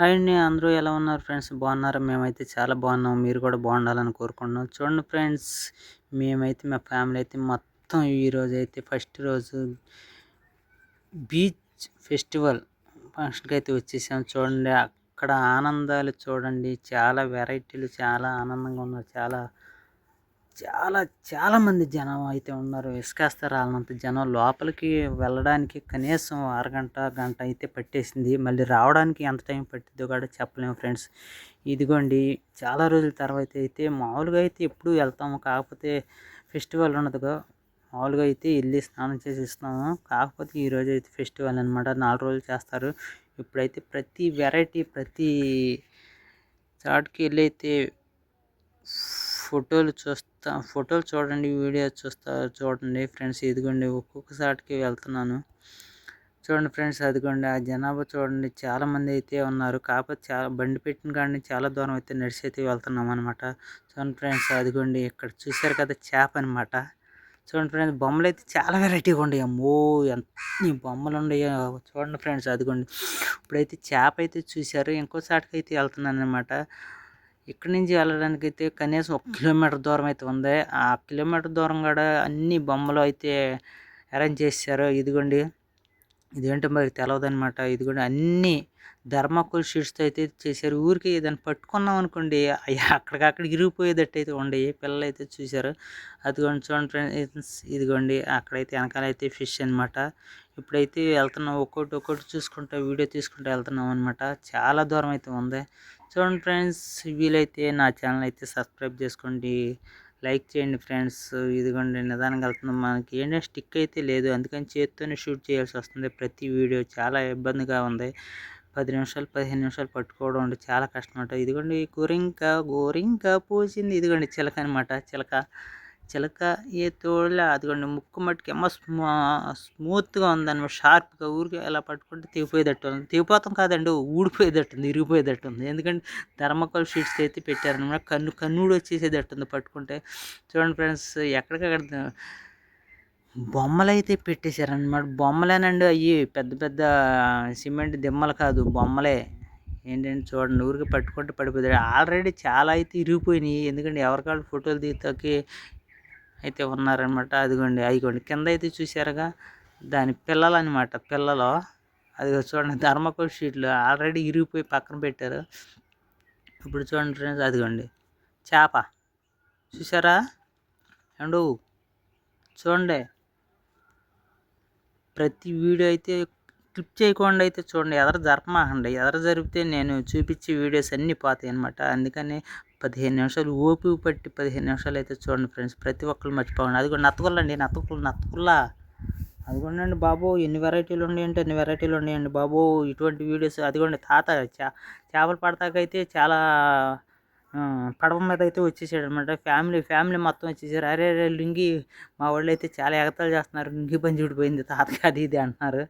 Hi అండి అందరూ ఎలా ఉన్నారు ఫ్రెండ్స్? బాగున్నారా? మేమైతే చాలా బాగున్నాం. మీరు కూడా బాగుండాలని కోరుకుంటున్నాం. చూడండి ఫ్రెండ్స్ మేమైతే మా ఫ్యామిలీ అయితే మొత్తం ఈరోజు అయితే ఫస్ట్ రోజు బీచ్ ఫెస్టివల్ ఫంక్షన్కి అయితే వచ్చేసాం. చూడండి అక్కడ ఆనందాలు చూడండి. చాలా వెరైటీలు చాలా ఆనందంగా ఉన్నారు. చాలా చాలా చాలామంది జనం అయితే ఉన్నారు. ఇసుకేస్తే రాలినంత జనం లోపలికి వెళ్ళడానికి కనీసం అరగంట గంట అయితే పట్టేసింది. మళ్ళీ రావడానికి ఎంత టైం పట్టిద్దో కూడా చెప్పలేము ఫ్రెండ్స్. ఇదిగోండి చాలా రోజుల తర్వాత అయితే మామూలుగా అయితే ఎప్పుడు వెళ్తాము. కాకపోతే ఫెస్టివల్ ఉన్నదిగా మామూలుగా అయితే వెళ్ళి స్నానం చేసి ఇస్తాము. కాకపోతే ఈరోజు అయితే ఫెస్టివల్ అనమాట నాలుగు రోజులు చేస్తారు. ఇప్పుడైతే ప్రతి వెరైటీ ప్రతి చాటుకి వెళ్ళి అయితే ఫోటోలు చూస్తా ఫోటోలు చూడండి వీడియో చూస్తా చూడండి ఫ్రెండ్స్ ఇదిగోండి ఒక్కొక్క సాటికి వెళ్తున్నాను. చూడండి ఫ్రెండ్స్ అదిగోండి ఆ జనాభా చూడండి చాలామంది అయితే ఉన్నారు. కాకపోతే చాలా బండి పెట్టిన కానీ చాలా దూరం అయితే నడిచి అయితే వెళ్తున్నాం అనమాట చూడండి ఫ్రెండ్స్ అదిగోండి ఇక్కడ చూశారు కదా చేప అనమాట చూడండి ఫ్రెండ్స్ బొమ్మలు అయితే చాలా వెరైటీగా ఉండే అమ్మో ఎంత బొమ్మలు ఉన్నాయో. చూడండి ఫ్రెండ్స్ అదిగోండి. ఇప్పుడైతే చేప అయితే చూశారు ఇంకోసారికి అయితే వెళ్తున్నాను అనమాట ఇక్కడి నుంచి వెళ్ళడానికి అయితే కనీసం ఒక కిలోమీటర్ దూరం అయితే ఉంది. ఆ కిలోమీటర్ దూరం కూడా అన్ని బొమ్మలు అయితే అరేంజ్ చేశారు. ఇదిగోండి. ఇదేంటో మరి తెలియదు అనమాట ఇదిగోండి. అన్ని ధర్మాకోల్ షీట్స్తో అయితే చేశారు. ఊరికి ఏదైనా పట్టుకున్నాం అనుకోండి అక్కడికక్కడ ఇరిగిపోయేటట్టు అయితే ఉండేవి పిల్లలు అయితే చూశారు. అదిగోండి చూడండి ఫ్రెండ్స్ ఇదిగోండి. అక్కడైతే వెనకాలైతే ఫిష్ అనమాట ఇప్పుడైతే వెళ్తున్నాం. ఒక్కొక్కటి ఒక్కొక్కటి చూసుకుంటా వీడియో తీసుకుంటూ వెళ్తున్నాం అనమాట చాలా దూరం అయితే ఉంది. చూడండి ఫ్రెండ్స్ వీలైతే నా ఛానల్ అయితే సబ్స్క్రైబ్ చేసుకోండి. లైక్ చేయండి ఫ్రెండ్స్. ఇదిగోండి నిదానంగా వెళ్తున్నాం. మనకి ఏంటంటే స్టిక్ అయితే లేదు. అందుకని చేత్తోనే షూట్ చేయాల్సి వస్తుంది. ప్రతి వీడియో చాలా ఇబ్బందిగా ఉంది. పది నిమిషాలు పదిహేను నిమిషాలు పట్టుకోవడం అంటే చాలా కష్టం అంట ఇదిగోండి గోరింక గోరింక పోసింది. ఇదిగోండి చిలక అనమాట చిలక. చిలక ఏ తోడలే అదిగోండి ముక్కు మట్టుకు ఏమో స్మూ స్మూత్గా ఉందన్నమాట షార్ప్గా ఊరికి ఎలా పట్టుకుంటే తెగిపోయేటట్టు ఉంది తెగిపోతాం కాదండి ఊడిపోయేటట్టు ఉంది ఇరిగిపోయేటట్టు ఉంది ఎందుకంటే ధర్మకోల్ షీట్స్ అయితే పెట్టారనమాట కన్ను కన్నుడు వచ్చేసేటట్టు ఉంది పట్టుకుంటే. చూడండి ఫ్రెండ్స్ ఎక్కడికక్కడ బొమ్మలు అయితే పెట్టేశారనమాట బొమ్మలేనండి అవి పెద్ద పెద్ద సిమెంట్ దిమ్మలు కాదు బొమ్మలే. ఏంటంటే చూడండి ఊరికి పట్టుకుంటే పడిపోతాడు ఆల్రెడీ చాలా అయితే ఇరిగిపోయినాయి. ఎందుకంటే ఎవరికాళ్ళు ఫోటోలు తీతాకి అయితే ఉన్నారనమాట అదిగోండి అదిగోండి. కింద అయితే చూసారుగా దాని పిల్లలు అనమాట పిల్లలు అది చూడండి ధర్మకోల్ షీట్లు ఆల్రెడీ ఇరిగిపోయి పక్కన పెట్టారు. ఇప్పుడు చూడండి ఫ్రెండ్స్ అదిగోండి. చేప. చూసారా అండు చూడండి. ప్రతి వీడియో అయితే క్లిప్ చేయకుండా అయితే చూడండి ఎదర జరపమాకండి. ఎదర జరిపితే నేను చూపించే వీడియోస్ అన్నీ పోతాయి అనమాట అందుకని పదిహేను నిమిషాలు ఓపిక పట్టి పదిహేను నిమిషాలు అయితే చూడండి ఫ్రెండ్స్ ప్రతి ఒక్కరు మర్చిపోకండి. అది కూడా నత్తకుల్లండి నత్తకులు నత్తకుల్లా అదిగోండి బాబు ఎన్ని వెరైటీలు ఉన్నాయంటే ఎన్ని వెరైటీలు ఉన్నాయండి బాబు. ఇటువంటి వీడియోస్ అదిగోండి తాత చా చేపలు పడతాకైతే చాలా పడవ మీద అయితే వచ్చేసాడు అనమాట ఫ్యామిలీ ఫ్యామిలీ మొత్తం వచ్చేసారు. అరే అరే లింగి మా వాళ్ళు అయితే చాలా ఎగతాలు చేస్తున్నారు. లింగి పని చూడిపోయింది తాతకి అది ఇది అంటున్నారు.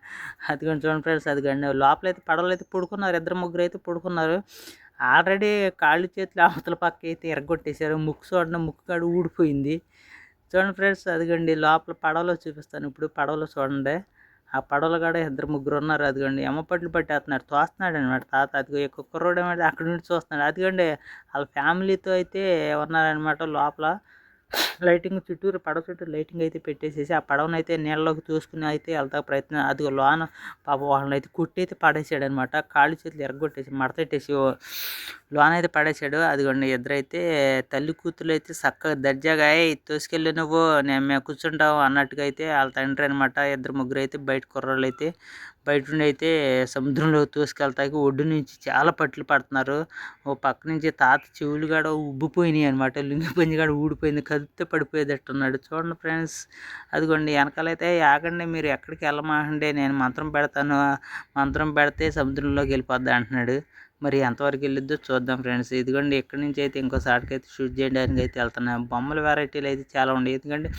అది కొంచెం చూడండి ఫ్రెండ్స్ అది కానీ అయితే పడవలు అయితే పడుకున్నారు. ఇద్దరు ముగ్గురు అయితే పడుకున్నారు. ఆల్రెడీ కాళ్ళు చేతులు అవతల పక్క అయితే ఎరగొట్టేశారు. ముక్కు చూడడం ముక్కు కాడు ఊడిపోయింది. చూడండి ఫ్రెండ్స్ అదిగండి లోపల పడవలో చూపిస్తాను. ఇప్పుడు పడవలో చూడండి. ఆ పడవలు కూడా ఇద్దరు ముగ్గురు ఉన్నారు. అదిగండి ఎమ్మపట్లు పట్టేస్తున్నాడు తోస్తున్నాడు అనమాట తాత. అదిగో కుక్క రోడ్ ఏమంటే అక్కడి నుండి చూస్తున్నాడు. అదిగండి వాళ్ళ ఫ్యామిలీతో అయితే ఉన్నారనమాట లోపల. లైటింగ్ చుట్టూరు పడవ చుట్టూ లైటింగ్ అయితే పెట్టేసేసి ఆ పడవను అయితే నీళ్ళలోకి చూసుకుని అయితే వెళ్తా ప్రయత్నం. అది లోన పాప వాళ్ళని అయితే కుట్టి అయితే పడేసాడు అనమాట కాళ్ళు చేతులు ఎరగొట్టేసి మడతెట్టేసి లోన అయితే పడేసాడు. అదిగోండి ఇద్దరైతే తల్లి కూతురు అయితే చక్కగా దర్జాగా తోసుకెళ్ళి నువ్వు నేను మేము కూర్చుంటావు అన్నట్టుగా అయితే వాళ్ళ తండ్రి అనమాట. ఇద్దరు ముగ్గురు అయితే బయట కుర్రాళ్ళు అయితే బయట నుండి అయితే సముద్రంలో తోసుకెళ్తాకి ఒడ్డు నుంచి చాలా పట్లు పడుతున్నారు. ఓ పక్క నుంచి తాత చెవులు కూడా ఉబ్బిపోయినాయి అనమాట లుంగి పంజి కూడా ఊడిపోయింది కదిపితే పడిపోయేటట్టున్నాడు చూడండి ఫ్రెండ్స్ అదిగోండి వెనకాలైతే ఆగండి మీరు ఎక్కడికి వెళ్ళమాకండి నేను మంత్రం పెడతాను మంత్రం పెడితే సముద్రంలోకి వెళ్ళిపోద్ది అంటున్నాడు. మరి ఎంతవరకు వెళ్ళిద్దో చూద్దాం ఫ్రెండ్స్. ఇదిగోండి ఇక్కడ నుంచి అయితే ఇంకోసారికి అయితే షూట్ చేయడానికి అయితే వెళ్తున్నాను బొమ్మల వెరైటీలు అయితే చాలా ఉన్నాయి. ఎందుకంటే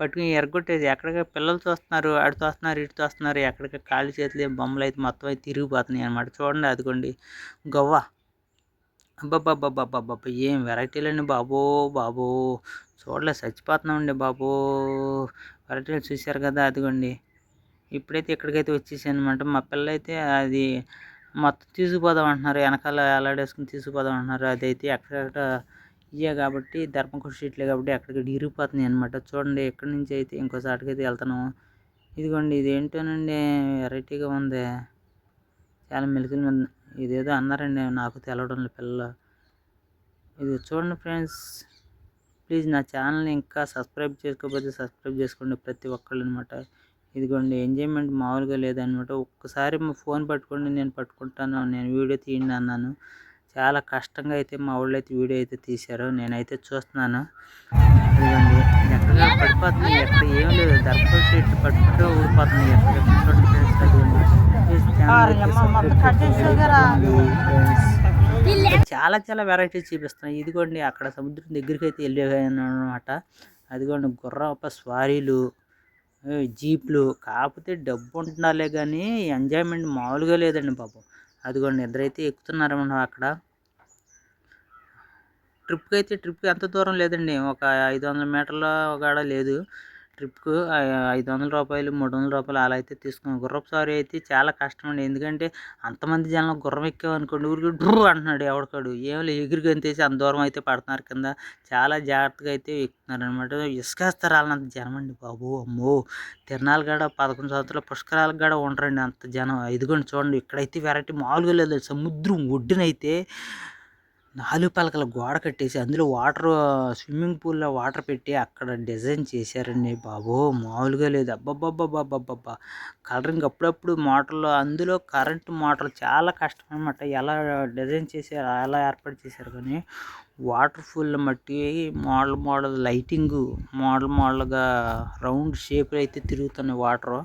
పట్టుకుని ఎరగొట్టేది ఎక్కడికి పిల్లలు చూస్తున్నారు అటు చూస్తున్నారు ఇటు చూస్తున్నారు ఎక్కడికి కాళ్ళు చేతులు బొమ్మలు అయితే మొత్తం అయితే తిరిగిపోతున్నాయి అనమాట చూడండి అదిగోండి గవ్వ. అబ్బబ్బబ్బబ్బబ్బబ్బ ఏం వెరైటీలు అండి బాబో బాబో. చూడలే చచ్చిపోతున్నామండి బాబో. వెరైటీలు చూశారు కదా అదిగోండి. ఇప్పుడైతే ఇక్కడికైతే వచ్చేసాను అనమాట మా పిల్ల అయితే అది మొత్తం తీసుకుపోదాం అంటున్నారు. వెనకాల వేలాడేసుకుని తీసుకుపోదాం అంటున్నారు. అదైతే ఎక్కడెక్కడ ఇయ్యే కాబట్టి ధర్మకుడి షీట్లే కాబట్టి ఎక్కడికి ఇరిగిపోతుంది అనమాట చూడండి ఎక్కడి నుంచి అయితే ఇంకో అయితే వెళ్తాను. ఇదిగోండి ఇది ఏంటోనండి వెరైటీగా ఉంది. చాలా మెలికలు ఉంది ఇదేదో అన్నారండి నాకు తెలవడం లేదు పిల్లలు. ఇది చూడండి ఫ్రెండ్స్. ప్లీజ్ నా ఛానల్ని ఇంకా సబ్స్క్రైబ్ చేసుకోకపోతే సబ్స్క్రైబ్ చేసుకోండి ప్రతి ఒక్కళ్ళు అనమాట ఇదిగోండి ఎంజాయ్మెంట్ మామూలుగా లేదనమాట. ఒక్కసారి మా ఫోన్ పట్టుకోండి నేను పట్టుకుంటాను నేను వీడియో తీయండి అన్నాను. చాలా కష్టంగా అయితే మా వాళ్ళు అయితే వీడియో అయితే తీశారు. నేనైతే చూస్తున్నాను. ఇదిగోండి ఎక్కడ పడిపోతుంది ఎక్కడ ఏం లేదు. దర్పల్ సీట్లు పట్టుకుంటే ఊడిపోతుంది ఎక్కడ. చాలా చాలా వెరైటీస్ చూపిస్తున్నాయి. ఇదిగోండి అక్కడ సముద్రం దగ్గరికి అయితే వెళ్ళాను అనమాట అదిగోండి గుర్రప స్వారీలు జీప్లు. కాకపోతే డబ్బు ఉంటున్నాలే కానీ ఎంజాయ్మెంట్ మామూలుగా లేదండి పాపం. అదిగోండి ఇద్దరైతే మనం అక్కడ. ట్రిప్కి అయితే ట్రిప్ ఎంత దూరం లేదండి. ఒక ఐదు వందల మీటర్ల కాడ లేదు. ట్రిప్కు ఐదు వందల రూపాయలు మూడు వందల రూపాయలు అలా అయితే తీసుకున్నాం. గుర్రపు సారీ అయితే చాలా కష్టం అండి ఎందుకంటే అంతమంది జనం గుర్రం ఎక్కామనుకోండి ఊరికి డ్రూ అంటున్నాడు ఎవడికాడు. ఏం లేదు ఎగిరి గంతేసి అంత దూరం అయితే పడుతున్నారు కింద. చాలా జాగ్రత్తగా అయితే ఎక్కుతున్నారు అనమాట ఇసుకేస్తారు వాళ్ళంత జనం అండి బాబు అమ్మో. తిరణాలు గడ పదకొండు సంవత్సరాల పుష్కరాలకు కూడా ఉండరండి అంత జనం. ఇదిగోండి చూడండి ఇక్కడైతే వెరైటీ మామూలుగా లేదు సముద్రం ఒడ్డునైతే నాలుగు పలకల గోడ కట్టేసి అందులో వాటర్ స్విమ్మింగ్ పూల్లో వాటర్ పెట్టి అక్కడ డిజైన్ చేశారండి బాబు. మామూలుగా లేదు. అబ్బబ్బబ్బబ్బబ్బబ్బా కలరింగ్ అప్పుడప్పుడు మోటార్లో అందులో కరెంట్ మోటార్ చాలా కష్టం అనమాట ఎలా డిజైన్ చేశారు ఎలా ఏర్పాటు చేశారు కానీ వాటర్ ఫుల్ మట్టి మోడల్ మోడల్ లైటింగ్ మోడల్ మోడల్గా రౌండ్ షేప్లో అయితే తిరుగుతున్నాయి వాటర్.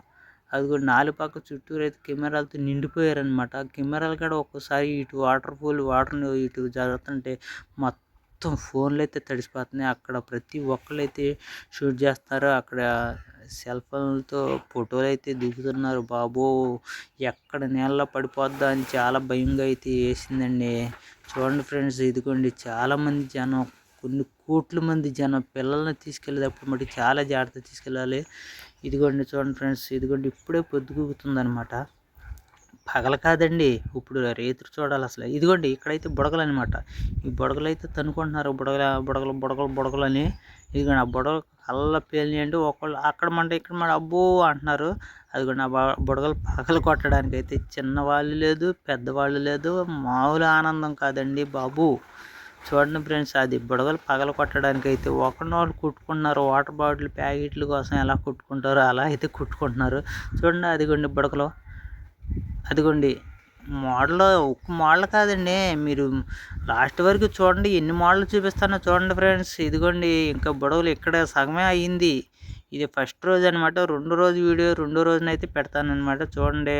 అది కూడా నాలుగు పక్క చుట్టూరు అయితే కెమెరాలతో నిండిపోయారనమాట కెమెరాలు కూడా ఒక్కోసారి ఇటు వాటర్ ఫుల్ వాటర్ని ఇటు జరుగుతుంటే మొత్తం ఫోన్లు అయితే తడిసిపోతున్నాయి. అక్కడ ప్రతి ఒక్కరు అయితే షూట్ చేస్తారు. అక్కడ సెల్ ఫోన్లతో ఫోటోలు అయితే దిగుతున్నారు. బాబో ఎక్కడ నీళ్ళలో పడిపోద్దా అని చాలా భయంగా అయితే వేసిందండి. చూడండి ఫ్రెండ్స్ ఇదిగోండి. చాలామంది జనం కొన్ని కోట్ల మంది జనం పిల్లల్ని తీసుకెళ్ళేటప్పుడు మటుకు చాలా జాగ్రత్త తీసుకెళ్ళాలి. ఇదిగోండి చూడండి ఫ్రెండ్స్ ఇదిగోండి ఇప్పుడే పొద్దుగుతుందనమాట పగల కాదండి ఇప్పుడు రేతులు చూడాలి అసలు. ఇదిగోండి ఇక్కడైతే బుడగలు అనమాట ఈ బుడగలు అయితే తనుకుంటున్నారు బుడగల బుడగలు బుడగలు బుడగలు అని. ఇదిగోండి ఆ బుడగలు కళ్ళ పేలియండి ఒకళ్ళు అక్కడ మంట ఇక్కడ మంట అబ్బో అంటున్నారు. అదిగోండి ఆ బ- బుడగలు పగలు కొట్టడానికి అయితే చిన్నవాళ్ళు లేదు పెద్దవాళ్ళు లేదు మామూలు ఆనందం కాదండి బాబు. చూడండి ఫ్రెండ్స్ అది బుడగలు పగల కొట్టడానికి అయితే వాళ్ళు కుట్టుకుంటున్నారు వాటర్ బాటిల్ ప్యాకెట్ల కోసం ఎలా కుట్టుకుంటారో అలా అయితే కుట్టుకుంటున్నారు. చూడండి అదిగోండి బుడగలు అదిగోండి మోడల్ ఒక్క మోడల్ కాదండి మీరు లాస్ట్ వరకు చూడండి ఎన్ని మోడల్ చూపిస్తానో చూడండి ఫ్రెండ్స్. ఇదిగోండి ఇంకా బుడగలు ఇక్కడ సగమే అయ్యింది ఇది ఫస్ట్ రోజు అనమాట రెండో రోజు వీడియో రెండో రోజునైతే పెడతాను అనమాట చూడండి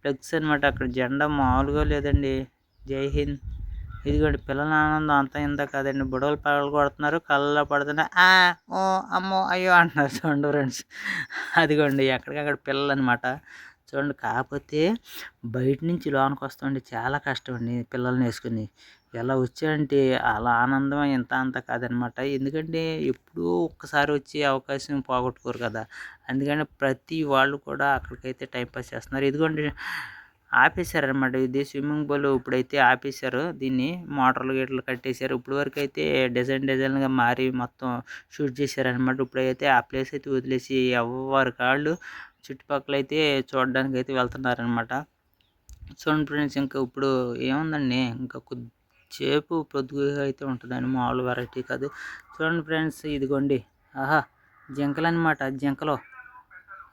ఫ్లెక్స్ అనమాట అక్కడ జెండా మామూలుగా లేదండి. జై హింద్. ఇదిగోండి పిల్లల ఆనందం అంతా ఇంత కాదండి. బుడగలు పగలు కొడుతున్నారు కళ్ళలో పడుతున్నా ఆ ఓ అమ్మో అయ్యో అంటున్నారు చూడండి ఫ్రెండ్స్. అదిగోండి ఎక్కడికక్కడ పిల్లలు అనమాట చూడండి కాకపోతే బయట నుంచి లోనికి వస్తుంటే చాలా కష్టం అండి పిల్లల్ని వేసుకుని. ఎలా వచ్చాయంటే అలా ఆనందం ఎంత అంత కాదనమాట. ఎందుకంటే ఎప్పుడూ ఒక్కసారి వచ్చే అవకాశం పోగొట్టుకోరు కదా. అందుకని ప్రతి వాళ్ళు కూడా అక్కడికైతే టైంపాస్ చేస్తున్నారు. ఇదిగోండి ఆపేశారనమాట ఇది స్విమ్మింగ్ పూల్ ఇప్పుడైతే ఆపేశారు. దీన్ని మోటార్లు గేట్లు కట్టేశారు. ఇప్పుడు వరకు అయితే డిజైన్ డిజైన్గా మారి మొత్తం షూట్ చేశారనమాట ఇప్పుడైతే ఆ ప్లేస్ అయితే వదిలేసి ఎవరి కాళ్ళు చుట్టుపక్కల అయితే చూడడానికి అయితే వెళ్తున్నారనమాట చూడండి ఫ్రెండ్స్ ఇంకా ఇప్పుడు ఏముందండి? ఇంకా కొద్దిసేపు పొద్దుగా అయితే ఉంటుందండి. మామూలు వెరైటీ కాదు. చూడండి ఫ్రెండ్స్ ఇదిగోండి. ఆహా జింకలు అనమాట జింకలు.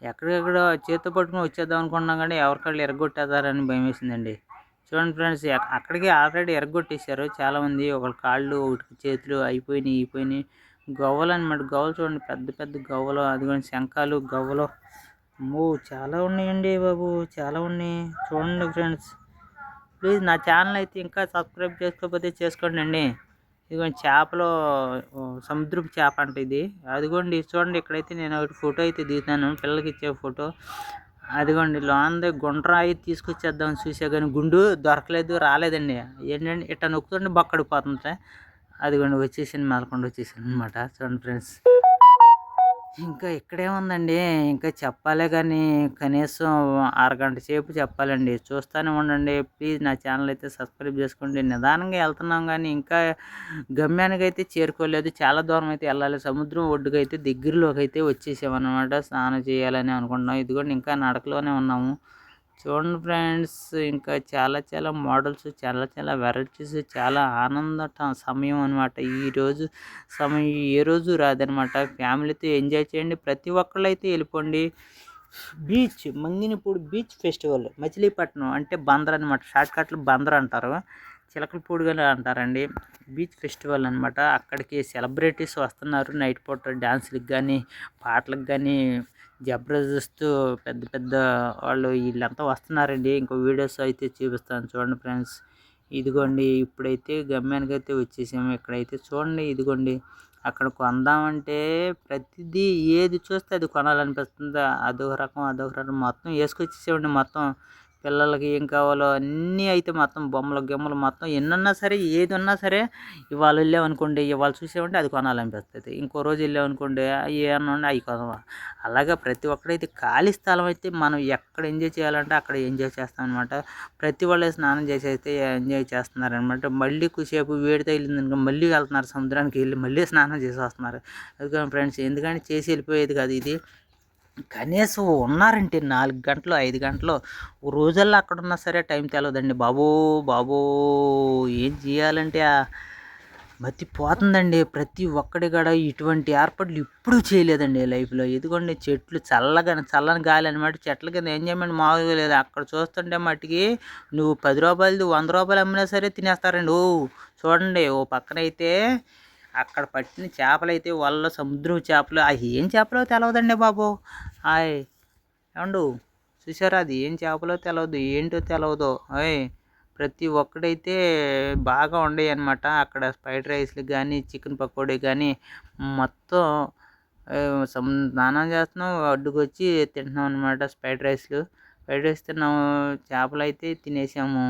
ఎక్కడెక్కడ చేతితో పట్టుకుని వచ్చేద్దాం అనుకున్నాం కానీ ఎవరికాళ్ళు ఎరగొట్టేస్తారని భయం వేసిందండి. చూడండి ఫ్రెండ్స్ అక్కడికి ఆల్రెడీ ఎరగొట్టేశారు. చాలామంది ఒకళ్ళ కాళ్ళు ఒకటి చేతులు అయిపోయినాయి అయిపోయినాయి గవ్వలు అనమాట గవ్వలు చూడండి పెద్ద పెద్ద గవ్వలు అదిగోండి శంఖాలు గవ్వలు. అమ్మో చాలా ఉన్నాయండి బాబు చాలా ఉన్నాయి. చూడండి ఫ్రెండ్స్. ప్లీజ్ నా ఛానల్ అయితే ఇంకా సబ్స్క్రైబ్ చేసుకోకపోతే చేసుకోండి అండి. ఇదిగోండి చేపలు సముద్రపు చేప అంట ఇది. అదిగోండి చూడండి ఇక్కడైతే నేను ఒకటి ఫోటో అయితే దిగుతాను పిల్లలకి ఇచ్చే ఫోటో. అదిగోండి లోన్ది గుండ్రాయి తీసుకొచ్చేద్దాం చూసా కానీ గుండు దొరకలేదు రాలేదండి. ఏంటంటే ఇట్లా నొక్కుతుంటే బక్కడిపోతుంటే అదిగోండి వచ్చేసాను మేలకొండ వచ్చేసాను అనమాట చూడండి ఫ్రెండ్స్. ఇంకా ఇక్కడే ఉందండి. ఇంకా చెప్పాలే కానీ కనీసం అరగంట సేపు చెప్పాలండి. చూస్తూనే ఉండండి. ప్లీజ్ నా ఛానల్ అయితే సబ్స్క్రైబ్ చేసుకోండి. నిదానంగా వెళ్తున్నాం కానీ ఇంకా గమ్యానికి అయితే చేరుకోలేదు. చాలా దూరం అయితే వెళ్ళాలి. సముద్రం ఒడ్డుకు అయితే దగ్గరలోకి అయితే వచ్చేసామన్నమాట. స్నానం చేయాలని అనుకుంటున్నాం. ఇదిగోండి ఇంకా నడకలోనే ఉన్నాము. చూడండి ఫ్రెండ్స్ ఇంకా చాలా చాలా మోడల్స్ చాలా చాలా వెరైటీస్ చాలా ఆనంద సమయం అనమాట ఈరోజు సమయం ఏ రోజు రాదనమాట ఫ్యామిలీతో ఎంజాయ్ చేయండి. ప్రతి ఒక్కళ్ళు అయితే వెళ్ళిపోండి. Beach Manginapudi beach festival Machilipatnam అంటే బందర్ అనమాట షార్ట్ కట్లు బందర్ అంటారు. చిలకలపూడిగా అంటారండి. బీచ్ ఫెస్టివల్ అనమాట అక్కడికి సెలబ్రిటీస్ వస్తున్నారు. నైట్ పూట డ్యాన్స్లకు కానీ పాటలకు కానీ జబర్దస్త్ పెద్ద పెద్ద వాళ్ళు వీళ్ళంతా వస్తున్నారండి. ఇంకో వీడియోస్ అయితే చూపిస్తాను. చూడండి ఫ్రెండ్స్. ఇదిగోండి ఇప్పుడైతే గమ్యానికి అయితే వచ్చేసాము ఇక్కడైతే. చూడండి ఇదిగోండి. అక్కడ కొందామంటే ప్రతిదీ ఏది చూస్తే అది కొనాలనిపిస్తుంది. అదొక రకం అదొక రకం. మొత్తం వేసుకొచ్చేసేవండి మొత్తం. పిల్లలకి ఏం కావాలో అన్నీ అయితే మొత్తం బొమ్మలు గిమ్మలు మొత్తం ఎన్నున్నా సరే ఏది ఉన్నా సరే ఇవాళ వెళ్ళామనుకోండి ఇవాళ చూసామంటే అది కొనాలనిపిస్తుంది. ఇంకో రోజు వెళ్ళామనుకోండి ఏమన్నా ఉంటే అవి కొనవా. అలాగా ప్రతి ఒక్కడైతే ఖాళీ స్థలం అయితే మనం ఎక్కడ ఎంజాయ్ చేయాలంటే అక్కడ ఎంజాయ్ చేస్తామన్నమాట. ప్రతి వాళ్ళే స్నానం చేసి అయితే ఎంజాయ్ చేస్తున్నారనమాట మళ్ళీ కుసేపు వేడి తగిలింది మళ్ళీ వెళ్తున్నారు సముద్రానికి వెళ్ళి మళ్ళీ స్నానం చేసి వస్తున్నారు అందుకని ఫ్రెండ్స్ ఎందుకంటే చేసి వెళ్ళిపోయేది కాదు ఇది. కనీసం ఉన్నారంటే నాలుగు గంటలు ఐదు గంటలు. రోజుల్లో అక్కడ ఉన్నా సరే టైం తెలవదండి. బాబో బాబో ఏం చేయాలంటే ఆ మతిపోతుందండి. ప్రతి ఒక్కడి కూడా ఇటువంటి ఏర్పాట్లు ఇప్పుడు చేయలేదండి లైఫ్లో. ఎందుకంటే చెట్లు చల్లగా చల్లని గాలి అనమాట చెట్ల కింద ఎంజాయ్మెంట్ మామూలుగా లేదు. అక్కడ చూస్తుంటే మట్టికి నువ్వు పది రూపాయలది వంద రూపాయలు అమ్మినా సరే తినేస్తారండి. ఓ చూడండి ఓ పక్కన అయితే అక్కడ పట్టిన చేపలు అయితే వాళ్ళ సముద్రం చేపలు అవి ఏం చేపలో తెలవదండి బాబు. హాయ్. ఏమండు? చూసారా అది? ఏం చేపలో తెలవదు ఏంటో తెలవదు. అయ్ ప్రతి ఒక్కడైతే బాగా ఉండేవి అనమాట అక్కడ ఫ్రైడ్ రైస్లు కానీ చికెన్ పకోడీ కానీ మొత్తం స్నానం చేస్తున్నాం అడ్డుకొచ్చి తింటున్నాం అనమాట ఫ్రైడ్ రైస్లు. ఫ్రైడ్ రైస్ తిన్నాము చేపలు అయితే తినేసాము.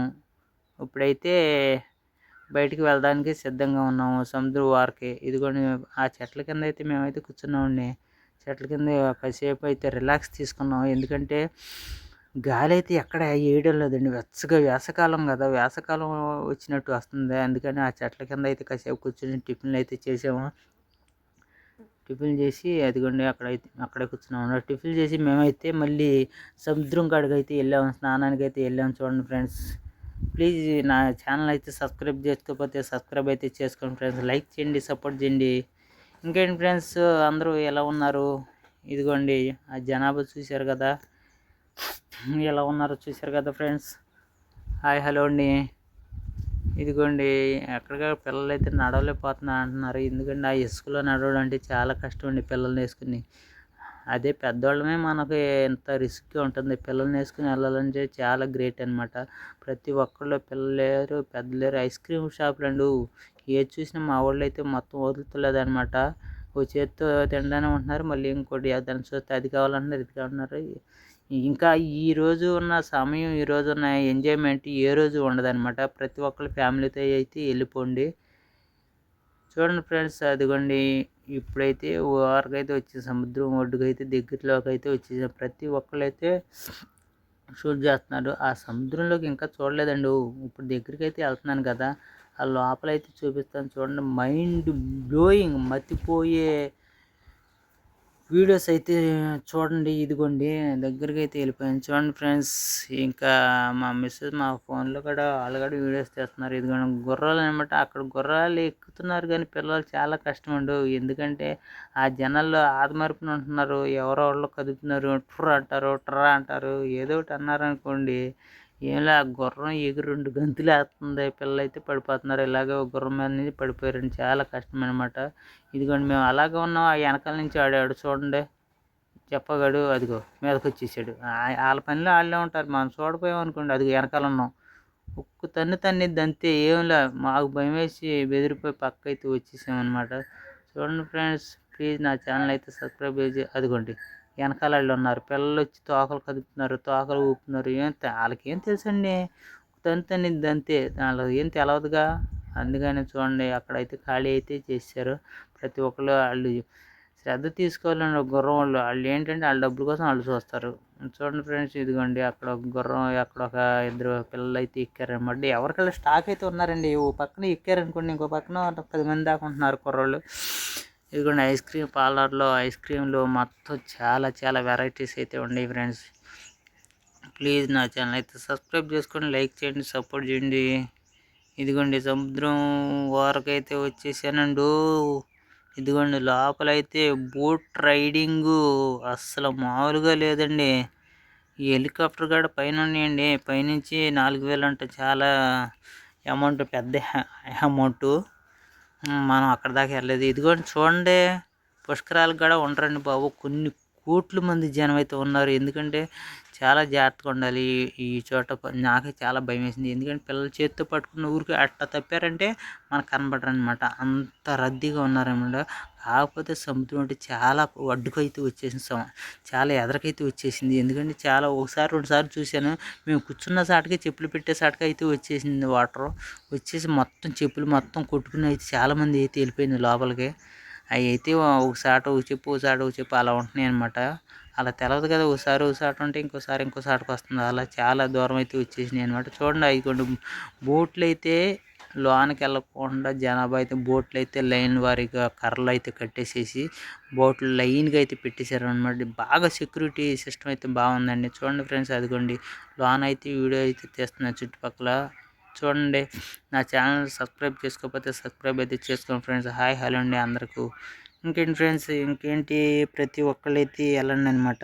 ఇప్పుడైతే బయటికి వెళ్ళడానికి సిద్ధంగా ఉన్నాము సముద్ర వారికి. ఇదిగోండి ఆ చెట్ల కింద అయితే మేమైతే కూర్చున్నామండి. చెట్ల కింద కాసేపు అయితే రిలాక్స్ తీసుకున్నాం. ఎందుకంటే గాలి అయితే ఎక్కడ వేయడం లేదండి. వెచ్చగా వేసకాలం కదా. వేసకాలం వచ్చినట్టు వస్తుంది. అందుకని ఆ చెట్ల కింద అయితే కాసేపు కూర్చొని టిఫిన్లు అయితే చేసాము. టిఫిన్ చేసి అదిగోండి అక్కడ అయితే అక్కడే కూర్చున్నాము టిఫిన్ చేసి మేమైతే మళ్ళీ సముద్రం కాడికి అయితే వెళ్ళాము స్నానానికి అయితే వెళ్ళాము చూడండి ఫ్రెండ్స్. ప్లీజ్ నా ఛానల్ అయితే సబ్స్క్రైబ్ చేసుకోకపోతే సబ్స్క్రైబ్ అయితే చేసుకోండి ఫ్రెండ్స్. లైక్ చేయండి సపోర్ట్ చేయండి. ఇంకేంటి ఫ్రెండ్స్ అందరూ ఎలా ఉన్నారు? ఇదిగోండి ఆ జనాభా చూశారు కదా? ఎలా ఉన్నారో చూశారు కదా ఫ్రెండ్స్ హాయ్ హలో అండి. ఇదిగోండి ఎక్కడికక్కడ పిల్లలు అయితే నడవలేకపోతున్నా అంటున్నారు. ఎందుకంటే ఆ ఇసుకలో నడవడం అంటే చాలా కష్టం అండి పిల్లల్ని వేసుకుని. అదే పెద్దవాళ్ళమే మనకి ఎంత రిస్క్ ఉంటుంది. పిల్లల్ని వేసుకుని వెళ్ళాలంటే చాలా గ్రేట్ అనమాట ప్రతి ఒక్కళ్ళు పిల్లలు లేరు పెద్దలు లేరు ఐస్ క్రీమ్ షాపులు అండు ఏది చూసినా మా వాళ్ళు అయితే మొత్తం వదులుతలేదు అనమాట ఓ చేత్తో తినడానికి ఉంటున్నారు మళ్ళీ ఇంకోటి దాన్ని చూస్తే అది కావాలంటున్నారు ఇది కావాలన్నారు. ఇంకా ఈ రోజు ఉన్న సమయం ఈ రోజు ఉన్న ఎంజాయ్మెంట్ ఏ రోజు ఉండదన్నమాట. ప్రతి ఒక్కరు ఫ్యామిలీతో అయితే వెళ్ళిపోండి. చూడండి ఫ్రెండ్స్ అదిగోండి. ఇప్పుడైతే ఓరకైతే వచ్చి సముద్రం ఒడ్డుకు అయితే దగ్గరలోకి అయితే వచ్చేసాం. ప్రతి ఒక్కరు అయితే షూట్ చేస్తున్నారు. ఆ సముద్రంలోకి ఇంకా చూడలేదండి. ఇప్పుడు దగ్గరికి అయితే వెళ్తున్నాను కదా. ఆ లోపల అయితే చూపిస్తాను చూడండి. మైండ్ బ్లోయింగ్ మతిపోయే వీడియోస్ అయితే చూడండి ఇదిగోండి. దగ్గరికి అయితే వెళ్ళిపోయాను. చూడండి ఫ్రెండ్స్ ఇంకా మా మిస్సెస్ మా ఫోన్లో కూడా ఆల్రెడీ వీడియోస్ తెస్తున్నారు. ఇదిగోండి గుర్రాలు అనమాట అక్కడ గుర్రాలు ఎక్కుతున్నారు కానీ పిల్లలు చాలా కష్టం అండు. ఎందుకంటే ఆ జనాల్లో ఆదమరుపున ఉంటున్నారు. ఎవరో వాళ్ళు కదుపుతున్నారు. ట్ర అంటారు ట్ర అంటారు. ఏదో ఒకటి అన్నారు అనుకోండి ఏంలా ఆ గుర్రం ఎగిరి రెండు గంతులు వేస్తుంది. పిల్లలు అయితే పడిపోతున్నారు. ఇలాగే ఒక గుర్రం మీద నుంచి పడిపోయారండి. చాలా కష్టం అనమాట ఇదిగోండి మేము అలాగే ఉన్నాం. ఆ వెనకాల నుంచి ఆడాడు చూడండి. చెప్పగాడు అదిగో మీదకి వచ్చేసాడు. వాళ్ళ పనిలో వాళ్ళే ఉంటారు. మనం చూడపోయాం అనుకోండి. అదిగో వెనకాల ఉన్నాం. ఉక్కు తన్ను తన్నిద్ది అంతే. ఏంలా మాకు భయం వేసి బెదిరిపోయి పక్క అయితే వచ్చేసామన్నమాట చూడండి ఫ్రెండ్స్ ప్లీజ్ నా ఛానల్ అయితే సబ్స్క్రైబ్ చేసి అదిగోండి. వెనకాల వాళ్ళు ఉన్నారు పిల్లలు వచ్చి తోకలు కదుపుతున్నారు తోకలు ఊపుతున్నారు. ఏం వాళ్ళకేం వాళ్ళకి ఏం తెలుసండి తను అంతే. వాళ్ళకి ఏం తెలవదుగా? అందుకని చూడండి అక్కడైతే ఖాళీ అయితే చేశారు. ప్రతి ఒక్కరు వాళ్ళు శ్రద్ధ తీసుకోవాలండి గుర్రం వాళ్ళు. వాళ్ళు ఏంటంటే వాళ్ళ డబ్బుల కోసం వాళ్ళు చూస్తారు. చూడండి ఫ్రెండ్స్ ఇదిగోండి అక్కడ ఒక గుర్రం అక్కడ ఒక ఇద్దరు పిల్లలు అయితే ఎక్కారనమాట. ఎవరికైనా స్టాక్ అయితే ఉన్నారండి. ఓ పక్కన ఎక్కారనుకోండి ఇంకో పక్కన పది మంది దాకా ఉంటున్నారు కుర్రోళ్ళు. ఇదిగోండి ఐస్ క్రీమ్ పార్లర్లో ఐస్ క్రీమ్లు మొత్తం చాలా చాలా వెరైటీస్ అయితే ఉన్నాయి ఫ్రెండ్స్. ప్లీజ్ నా ఛానల్ అయితే సబ్స్క్రైబ్ చేసుకొని లైక్ చేయండి సపోర్ట్ చేయండి. ఇదిగోండి సముద్రం వరకైతే వచ్చేసానండు. ఇదిగోండి లోపలైతే బోట్ రైడింగ్ అస్సలు మామూలుగా లేదండి. ఈ హెలికాప్టర్ కాడ పైన ఉన్నాయండి పైనుంచి నాలుగు వేలు అంటే చాలా అమౌంట్ పెద్ద అమౌంట్. మనం అక్కడ దాకా వెళ్ళలేదు. ఇదిగోండి చూడండి పుష్కరాలకు కూడా ఉండరండి బాబు. కొన్ని కోట్ల మంది జనం అయితే ఉన్నారు. ఎందుకంటే చాలా జాగ్రత్తగా ఉండాలి. ఈ- చోట నాకే చాలా భయం వేసింది ఎందుకంటే పిల్లల చేతితో పట్టుకున్న ఊరికి అట్టా తప్పారంటే మనకు కనబడరు అనమాట అంత రద్దీగా ఉన్నారన్నమాట కాకపోతే సముద్రం అంటే చాలా అడ్డుకైతే వచ్చేసింది సమ- చాలా ఎదరకైతే వచ్చేసింది. ఎందుకంటే చాలా ఒకసారి రెండుసార్లు చూశాను. మేము కూర్చున్న సాటికి చెప్పులు పెట్టే సాటికి అయితే వచ్చేసింది వాటర్. వచ్చేసి మొత్తం చెప్పులు మొత్తం కొట్టుకుని అయితే చాలామంది అయితే వెళ్ళిపోయింది లోపలికి. అవి అయితే ఒకసారి ఒక చెప్పు ఒకసారి ఒక చెప్పు అలా ఉంటున్నాయి అనమాట అలా తెలవదు కదా ఒకసారి ఒకసారి ఉంటే ఇంకోసారి ఇంకోసారికి వస్తుంది. అలా చాలా దూరం అయితే వచ్చేసినాయి అనమాట చూడండి అవి కొన్ని బోట్లు అయితే లోనికి వెళ్ళకుండా జనాభా అయితే బోట్లు అయితే లైన్ వారీగా కర్రలు అయితే కట్టేసేసి బోట్లు లైన్గా అయితే పెట్టేశారు అనమాట బాగా సెక్యూరిటీ సిస్టమ్ అయితే బాగుందండి. చూడండి ఫ్రెండ్స్ అదిగోండి లోన్ అయితే వీడియో అయితే తీస్తున్నారు చుట్టుపక్కల. చూడండి నా ఛానల్ సబ్స్క్రైబ్ చేసుకోకపోతే సబ్స్క్రైబ్ అయితే చేసుకోండి ఫ్రెండ్స్. హాయ్ హలో అండి అందరికీ. ఇంకేంటి ఫ్రెండ్స్ ఇంకేంటి? ప్రతి ఒక్కళ్ళైతే వెళ్ళండి అనమాట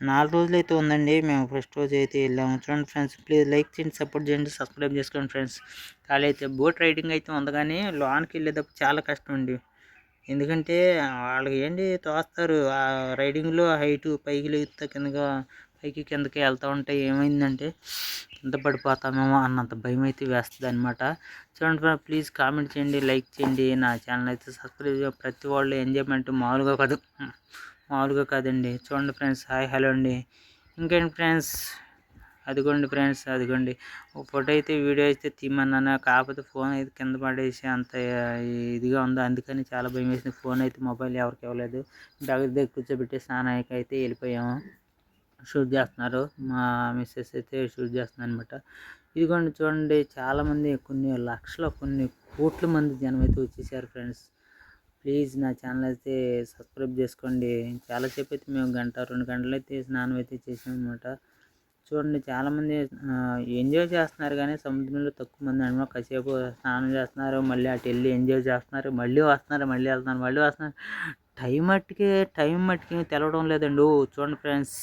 నాలుగు రోజులు అయితే ఉందండి. మేము ఫస్ట్ రోజు అయితే వెళ్ళాము. చూడండి ఫ్రెండ్స్ ప్లీజ్ లైక్ చేయండి సపోర్ట్ చేయండి సబ్స్క్రైబ్ చేసుకోండి ఫ్రెండ్స్ ఖాళీ అయితే బోట్ రైడింగ్ అయితే ఉంది కానీ లోన్కి వెళ్ళేటప్పుడు చాలా కష్టం అండి. ఎందుకంటే వాళ్ళకి ఏంటి తోస్తారు? ఆ రైడింగ్లో హైటు పైకి లేగుతా కిందగా పైకి కిందకి వెళ్తూ ఉంటాయి ఏమైందంటే కింద పడిపోతామేమో అన్నంత భయం అయితే వేస్తుంది అనమాట చూడండి ఫ్రెండ్ ప్లీజ్ కామెంట్ చేయండి లైక్ చేయండి. నా ఛానల్ అయితే సబ్స్క్రైబ్ చేయండి. ప్రతి వాళ్ళు ఎంజాయ్మెంట్ మామూలుగా కాదు. మామూలుగా కాదండి. చూడండి ఫ్రెండ్స్ హాయ్ హలో అండి. ఇంకేంటి ఫ్రెండ్స్? అదిగోండి ఫ్రెండ్స్ అదిగోండి. ఫోటో అయితే వీడియో అయితే తీయమన్నాను. కాకపోతే ఫోన్ అయితే కింద పడేసి అంత ఇదిగా ఉంది అందుకని చాలా భయం వేసింది. ఫోన్ అయితే మొబైల్ ఎవరికి ఇవ్వలేదు. దగ్గర దగ్గర కూర్చోబెట్టి స్నానానికి అయితే వెళ్ళిపోయాము. షూట్ చేస్తున్నారు. మా మిస్సెస్ అయితే షూట్ చేస్తున్నారు అనమాట ఇదిగోండి చూడండి చాలామంది కొన్ని లక్షల కొన్ని కోట్ల మంది జనం అయితే వచ్చేసారు ఫ్రెండ్స్. ప్లీజ్ నా ఛానల్ అయితే సబ్స్క్రైబ్ చేసుకోండి. చాలాసేపు అయితే మేము గంట రెండు గంటలు అయితే స్నానం అయితే చేసాం అనమాట చూడండి చాలామంది ఎంజాయ్ చేస్తున్నారు కానీ సముద్రంలో తక్కువ మంది అనమాట. కాసేపు స్నానం చేస్తున్నారు మళ్ళీ అటు వెళ్ళి ఎంజాయ్ చేస్తున్నారు మళ్ళీ వస్తున్నారు మళ్ళీ వెళ్తున్నారు మళ్ళీ వస్తున్నారు. టైం మట్టుకే టైం మట్టుకి తెలవడం లేదండి. చూడండి ఫ్రెండ్స్.